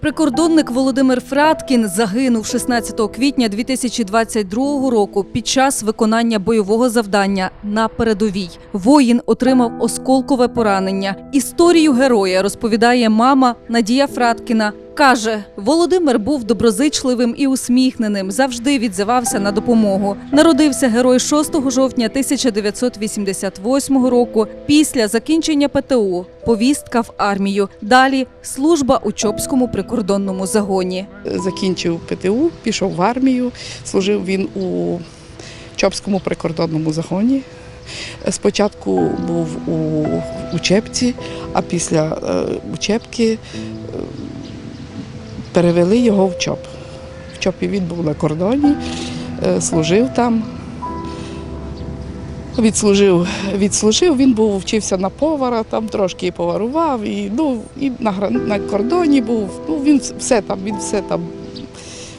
Прикордонник Володимир Фраткін загинув 16 квітня 2022 року під час виконання бойового завдання на передовій. Воїн отримав осколкове поранення. Історію героя розповідає мама Надія Фраткіна. Каже, Володимир був доброзичливим і усміхненим, завжди відзивався на допомогу. Народився герой 6 жовтня 1988 року. Після закінчення ПТУ повістка в армію. Далі служба у Чопському прикордонному загоні. закінчив ПТУ, пішов в армію. Служив він у Чопському прикордонному загоні. Спочатку був у учебці, а після е, учебки е, перевели його в ЧОП. В ЧОПі він був на кордоні, е, служив там. Відслужив, відслужив, він був, вчився на повара, там трошки і поварував, і, ну, і на, на кордоні був. Ну, він все там, він все там,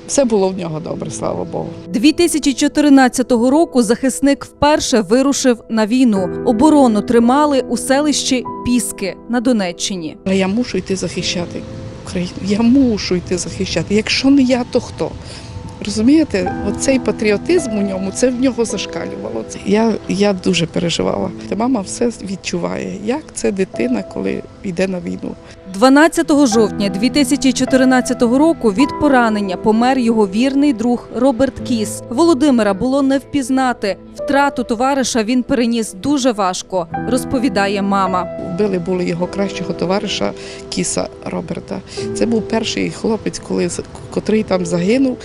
все було в нього добре, слава Богу. 2014 року захисник вперше вирушив на війну. Оборону тримали у селищі Піски на Донеччині. Я мушу йти захищати Україну. Я мушу йти захищати. Якщо не я, то хто? Розумієте, оцей патріотизм у ньому, це в нього зашкалювало. Я, я дуже переживала. Мама все відчуває, як це дитина, коли йде на війну. 12 жовтня 2014 року від поранення помер його вірний друг Роберт Кіс. Володимира було не впізнати. Втрату товариша він переніс дуже важко, розповідає мама. Вбили були його кращого товариша Кіса Роберта. Це був перший хлопець, коли, котрий там загинув.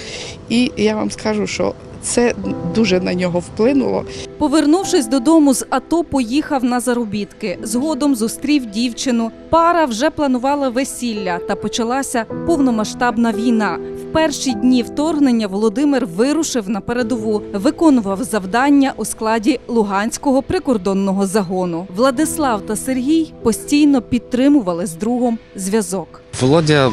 І я вам скажу, що це дуже на нього вплинуло. Повернувшись додому з АТО, поїхав на заробітки. Згодом зустрів дівчину. Пара вже планувала весілля та почалася повномасштабна війна. В перші дні вторгнення Володимир вирушив на передову, виконував завдання у складі Луганського прикордонного загону. Владислав та Сергій постійно підтримували з другом зв'язок. Володя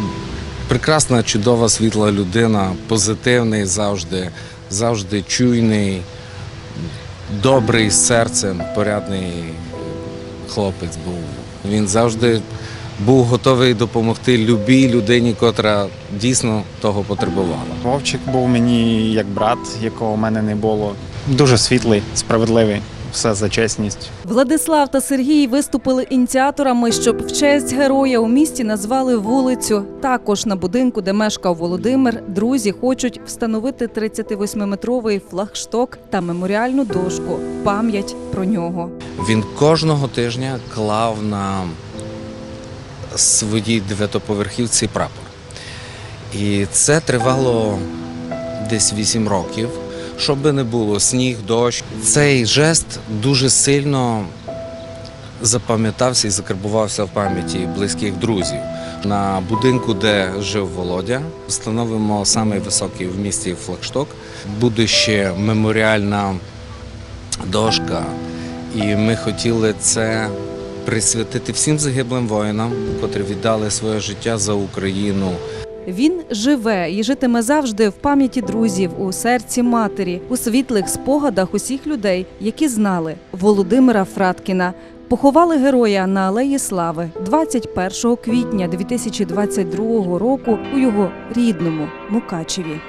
прекрасна, чудова, світла людина, позитивний завжди, завжди чуйний, добрий з серцем, порядний хлопець був. Він завжди був готовий допомогти любій людині, котра дійсно того потребувала. Вовчик був мені як брат, якого в мене не було. Дуже світлий, справедливий, все за чесність. Владислав та Сергій виступили ініціаторами, щоб в честь героя у місті назвали вулицю. Також на будинку, де мешкав Володимир, друзі хочуть встановити 38-метровий флагшток та меморіальну дошку пам'ять про нього. Він кожного тижня клав на своїй дев'ятоповерхівці прапор. І це тривало десь 8 років. Щоб би не було сніг, дощ. Цей жест дуже сильно запам'ятався і закарбувався в пам'яті близьких друзів. На будинку, де жив Володя, встановимо самий високий в місті флагшток. Буде ще меморіальна дошка. І ми хотіли це присвятити всім загиблим воїнам, котрі віддали своє життя за Україну. Він живе і житиме завжди в пам'яті друзів, у серці матері, у світлих спогадах усіх людей, які знали Володимира Фраткіна. Поховали героя на Алеї Слави 21 квітня 2022 року у його рідному Мукачеві.